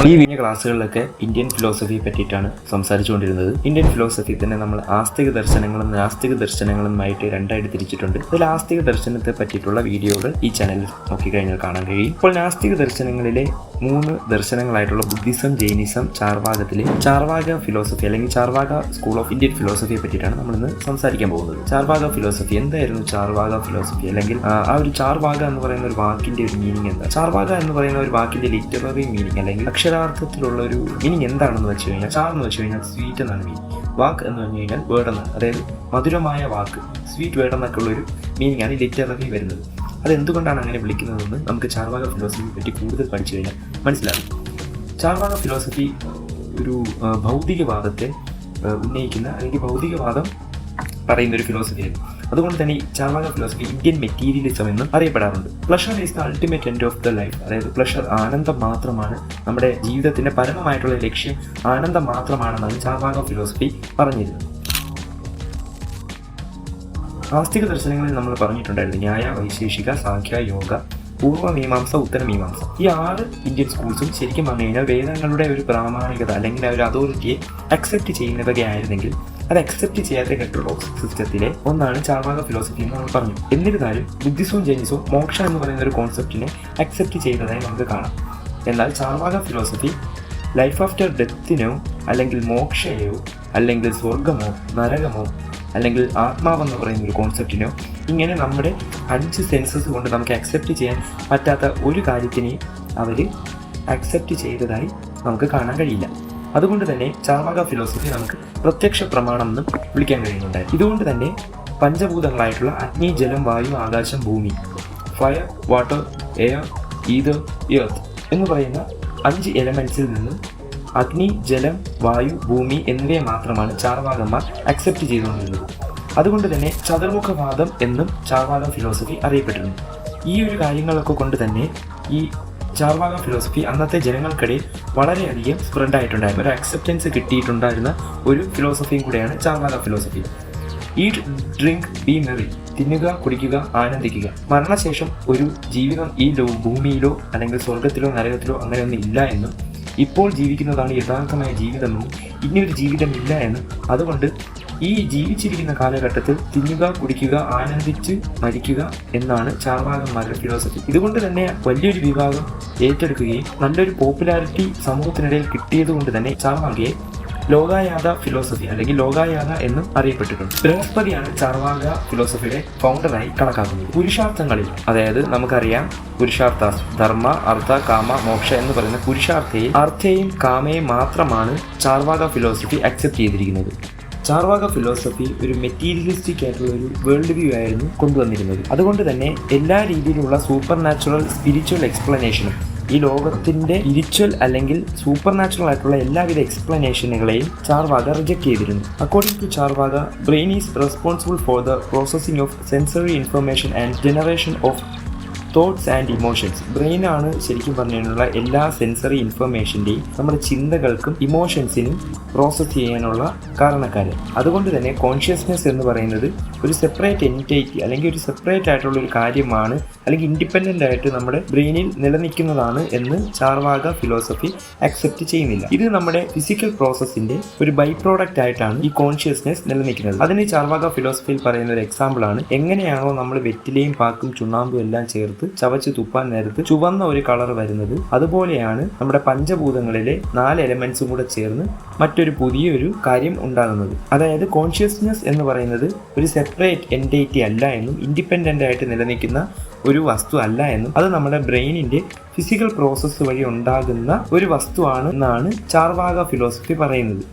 നമ്മൾ ഈ കഴിഞ്ഞ ക്ലാസ്സുകളിലൊക്കെ ഇന്ത്യൻ ഫിലോസഫിയെ പറ്റിയിട്ടാണ് സംസാരിച്ചുകൊണ്ടിരുന്നത്. ഇന്ത്യൻ ഫിലോസഫി തന്നെ നമ്മൾ ആസ്തിക ദർശനങ്ങളും നാസ്തിക ദർശനങ്ങളുമായിട്ട് രണ്ടായിട്ട് തിരിച്ചിട്ടുണ്ട്. അതിൽ ആസ്തിക ദർശനത്തെ പറ്റിയിട്ടുള്ള വീഡിയോകൾ ഈ ചാനലിൽ നോക്കിക്കഴിഞ്ഞാൽ കാണാൻ കഴിയും. ഇപ്പോൾ നാസ്തിക ദർശനങ്ങളിലെ മൂന്ന് ദർശനങ്ങളായിട്ടുള്ള ബുദ്ധിസം ജൈനിസം ചാർവാകത്തിലെ ചാർവാക ഫിലോസഫി അല്ലെങ്കിൽ ചാർവാക സ്കൂൾ ഓഫ് ഇന്ത്യൻ ഫിലോസഫിയെ പറ്റിയിട്ടാണ് നമ്മൾ ഇന്ന് സംസാരിക്കാൻ പോകുന്നത്. ചാർവാക ഫിലോസഫി എന്തായിരുന്നു? ചാർവാക ഫിലോസഫി അല്ലെങ്കിൽ ആ, ഒരു ചാർവാക എന്ന് പറയുന്ന ഒരു വാക്കിന്റെ ഒരു മീനിങ് എന്താ? ചാർവാക എന്ന് പറയുന്ന ഒരു വാക്കിന്റെ ലിറ്റററി മീനിങ് അല്ലെങ്കിൽ അക്ഷരാർത്ഥത്തിലുള്ള ഒരു മീനിങ് എന്താണെന്ന് വെച്ച് കഴിഞ്ഞാൽ ചാർ എന്ന് വെച്ച് കഴിഞ്ഞാൽ സ്വീറ്റ് എന്നാണ് മീനിങ് വാക്ക് എന്ന് പറഞ്ഞു കഴിഞ്ഞാൽ വേർഡ് എന്നാണ്. അതായത് മധുരമായ വാക്ക്. സ്വീറ്റ് വേർഡ് എന്നൊക്കെ ഉള്ളൊരു മീനിങ് ആണ് ലിറ്റററി വരുന്നത്. അത് എന്തുകൊണ്ടാണ് അങ്ങനെ വിളിക്കുന്നതെന്ന് നമുക്ക് ചാർവാക ഫിലോസഫിയെ പറ്റി കൂടുതൽ പഠിച്ചു കഴിഞ്ഞാൽ മനസ്സിലാകും. ചാർവാക ഫിലോസഫി ഒരു ഭൗതികവാദത്തെ ഉന്നയിക്കുന്ന അല്ലെങ്കിൽ ഭൗതികവാദം പറയുന്ന ഒരു ഫിലോസഫിയായിരുന്നു അതുകൊണ്ട് തന്നെ ഈ ചാർവാക ഫിലോസഫി ഇന്ത്യൻ മെറ്റീരിയലിസം എന്ന് അറിയപ്പെടാറുണ്ട്. Pleasure is the ultimate end of the life അതായത് പ്ലഷർ ആനന്ദം മാത്രമാണ് നമ്മുടെ ജീവിതത്തിന്റെ പരമമായിട്ടുള്ള ലക്ഷ്യം. ആനന്ദം മാത്രമാണെന്നാണ് ചാർവാക ഫിലോസഫി പറഞ്ഞിരുന്നത്. ആസ്തിക ദർശനങ്ങളിൽ നമ്മൾ പറഞ്ഞിട്ടുണ്ടായിരുന്നു ന്യായ വൈശേഷിക സാഖ്യ യോഗ പൂർവമീമാംസ ഉത്തരമീമാംസ ഈ ആറ് ഇന്ത്യൻ സ്കൂൾസും ശരിക്കും പറഞ്ഞു കഴിഞ്ഞാൽ വേദങ്ങളുടെ ഒരു പ്രാമാണികത അല്ലെങ്കിൽ ഒരു അതോറിറ്റിയെ അക്സെപ്റ്റ് ചെയ്യുന്നതൊക്കെയായിരുന്നെങ്കിൽ അത് അക്സെപ്റ്റ് ചെയ്യാത്ത കെട്ടുള്ള സിസ്റ്റത്തിലെ ഒന്നാണ് ചാർവാക ഫിലോസഫി എന്ന് നമ്മൾ പറഞ്ഞു. എന്നിരുന്നാലും ബുദ്ധിസവും ജൈനിസവും മോക്ഷ എന്ന് പറയുന്ന ഒരു കോൺസെപ്റ്റിനെ അക്സെപ്റ്റ് ചെയ്യുന്നതായി നമുക്ക് കാണാം. എന്നാൽ ചാർവാക ഫിലോസഫി ലൈഫ് ആഫ്റ്റർ ഡെത്തിനോ അല്ലെങ്കിൽ മോക്ഷയോ അല്ലെങ്കിൽ സ്വർഗമോ നരകമോ അല്ലെങ്കിൽ ആത്മാവെന്ന് പറയുന്ന ഒരു കോൺസെപ്റ്റിനോ ഇങ്ങനെ നമ്മുടെ അഞ്ച് സെൻസസ് കൊണ്ട് നമുക്ക് അക്സെപ്റ്റ് ചെയ്യാൻ പറ്റാത്ത ഒരു കാര്യത്തിനെയും അവർ അക്സെപ്റ്റ് ചെയ്തതായി നമുക്ക് കാണാൻ കഴിയില്ല. അതുകൊണ്ട് തന്നെ ചാർവാക ഫിലോസഫി നമുക്ക് പ്രത്യക്ഷ പ്രമാണം എന്നും വിളിക്കാൻ കഴിയുന്നുണ്ട്. ഇതുകൊണ്ട് തന്നെ പഞ്ചഭൂതങ്ങളായിട്ടുള്ള അഗ്നി ജലം വായു ആകാശം ഭൂമി fire water air ether earth എന്ന് പറയുന്ന അഞ്ച് എലമെന്റ്സിൽ നിന്നും അഗ്നി ജലം വായു ഭൂമി എന്നിവയെ മാത്രമാണ് ചാർവാകന്മാർ അക്സെപ്റ്റ് ചെയ്തുകൊണ്ടിരുന്നത്. അതുകൊണ്ട് തന്നെ ചതുർമുഖവാദം എന്നും ചാർവാക ഫിലോസഫി അറിയപ്പെട്ടിരുന്നു. ഈ ഒരു കാര്യങ്ങളൊക്കെ കൊണ്ട് തന്നെ ഈ ചാർവാക ഫിലോസഫി അന്നത്തെ ജനങ്ങൾക്കിടയിൽ വളരെയധികം സ്പ്രെഡായിട്ടുണ്ടായിരുന്നു ഒരു അക്സെപ്റ്റൻസ് കിട്ടിയിട്ടുണ്ടായിരുന്ന ഒരു ഫിലോസഫിയും കൂടെയാണ് Charvaka philosophy eat drink be merry തിന്നുക കുടിക്കുക ആനന്ദിക്കുക. മരണശേഷം ഒരു ജീവിതം ഈ ഭൂമിയിലോ അല്ലെങ്കിൽ സ്വർഗത്തിലോ നരകത്തിലോ അങ്ങനെയൊന്നും ഇല്ല എന്നും ഇപ്പോൾ ജീവിക്കുന്നതാണ് യഥാർത്ഥമായ ജീവിതമെന്നും ഇനിയൊരു ജീവിതമില്ല എന്നും. അതുകൊണ്ട് ഈ ജീവിച്ചിരിക്കുന്ന കാലഘട്ടത്തിൽ തിന്നുക കുടിക്കുക ആനന്ദിച്ച് മരിക്കുക എന്നാണ് ചാർവാകന്മാരുടെ ഫിലോസഫി ഇതുകൊണ്ട് തന്നെ വലിയൊരു വിഭാഗം ഏറ്റെടുക്കുകയും നല്ലൊരു പോപ്പുലാരിറ്റി സമൂഹത്തിനിടയിൽ കിട്ടിയത് കൊണ്ട് തന്നെ ചാർവാകയെ ലോകായാത ഫിലോസഫി അല്ലെങ്കിൽ ലോകായാത എന്നും അറിയപ്പെട്ടിട്ടുണ്ട്. ബൃഹസ്പതിയാണ് ചാർവാക ഫിലോസഫിയുടെ ഫൗണ്ടറായി കണക്കാക്കുന്നത്. പുരുഷാർത്ഥങ്ങളിൽ അതായത് നമുക്കറിയാം പുരുഷാർത്ഥ ധർമ്മ അർത്ഥ കാമ മോക്ഷ എന്ന് പറയുന്ന പുരുഷാർത്ഥയിൽ അർത്ഥയും കാമയും മാത്രമാണ് ചാർവാക ഫിലോസഫി അക്സെപ്റ്റ് ചെയ്തിരിക്കുന്നത്. ചാർവാക ഫിലോസഫി ഒരു മെറ്റീരിയലിസ്റ്റിക് ആയിട്ടുള്ള ഒരു വേൾഡ് വ്യൂ ആയിരുന്നു കൊണ്ടുവന്നിരുന്നത്. അതുകൊണ്ട് തന്നെ എല്ലാ രീതിയിലുള്ള സൂപ്പർ നാച്ചുറൽ സ്പിരിച്വൽ എക്സ്പ്ലനേഷനും ഈ ലോകത്തിന്റെ സ്പിരിച്വൽ അല്ലെങ്കിൽ സൂപ്പർ നാച്ചുറൽ ആയിട്ടുള്ള എല്ലാവിധ എക്സ്പ്ലനേഷനുകളെയും ചാർവാക റിജക്ട് ചെയ്തിരുന്നു. According to Charvaka brain is responsible for the processing of sensory information and generation of thoughts and emotions ബ്രെയിനാണ് ശരിക്കും പറഞ്ഞതിനുള്ള എല്ലാ സെൻസറി ഇൻഫർമേഷന്റെയും നമ്മുടെ ചിന്തകൾക്കും ഇമോഷൻസിനും പ്രോസസ്സ് ചെയ്യാനുള്ള കാരണക്കാരൻ അതുകൊണ്ട് തന്നെ കോൺഷ്യസ്നെസ് എന്ന് പറയുന്നത് ഒരു സെപ്പറേറ്റ് എന്റൈറ്റി അല്ലെങ്കിൽ ഒരു സെപ്പറേറ്റ് ആയിട്ടുള്ള ഒരു കാര്യമാണ് അല്ലെങ്കിൽ ഇൻഡിപെൻഡന്റ് ആയിട്ട് നമ്മുടെ ബ്രെയിനിൽ നിലനിൽക്കുന്നതാണ് എന്ന് ചാർവാക ഫിലോസഫി അക്സെപ്റ്റ് ചെയ്യുന്നില്ല. ഇത് നമ്മുടെ ഫിസിക്കൽ പ്രോസസ്സിന്റെ ഒരു ബൈ പ്രോഡക്റ്റ് ആയിട്ടാണ് ഈ കോൺഷ്യസ്നെസ് നിലനിൽക്കുന്നത്. അതിന് ചാർവാക ഫിലോസഫിയിൽ പറയുന്ന ഒരു എക്സാമ്പിളാണ് എങ്ങനെയാണോ നമ്മൾ വെറ്റിലയും പാക്കും ചുണ്ണാമ്പും എല്ലാം ചേർത്ത് ചവച്ച് തുപ്പാൻ നേരത്ത് ചുവന്ന ഒരു കളർ വരുന്നത്. അതുപോലെയാണ് നമ്മുടെ പഞ്ചഭൂതങ്ങളിലെ നാല് എലമെന്റ്സും കൂടെ ചേർന്ന് മറ്റൊരു പുതിയൊരു കാര്യം ഉണ്ടാകുന്നത്. അതായത് കോൺഷ്യസ്നെസ് എന്ന് പറയുന്നത് ഒരു സെപ്പറേറ്റ് എന്റൈറ്റി അല്ല എന്നും ഇൻഡിപെൻഡന്റ് ആയിട്ട് നിലനിൽക്കുന്ന ഒരു വസ്തു അല്ല എന്നും അത് നമ്മുടെ ബ്രെയിനിന്റെ ഫിസിക്കൽ പ്രോസസ്സ് വഴി ഉണ്ടാകുന്ന ഒരു വസ്തുവാണ് എന്നാണ് ചാർവാക ഫിലോസഫി പറയുന്നത്.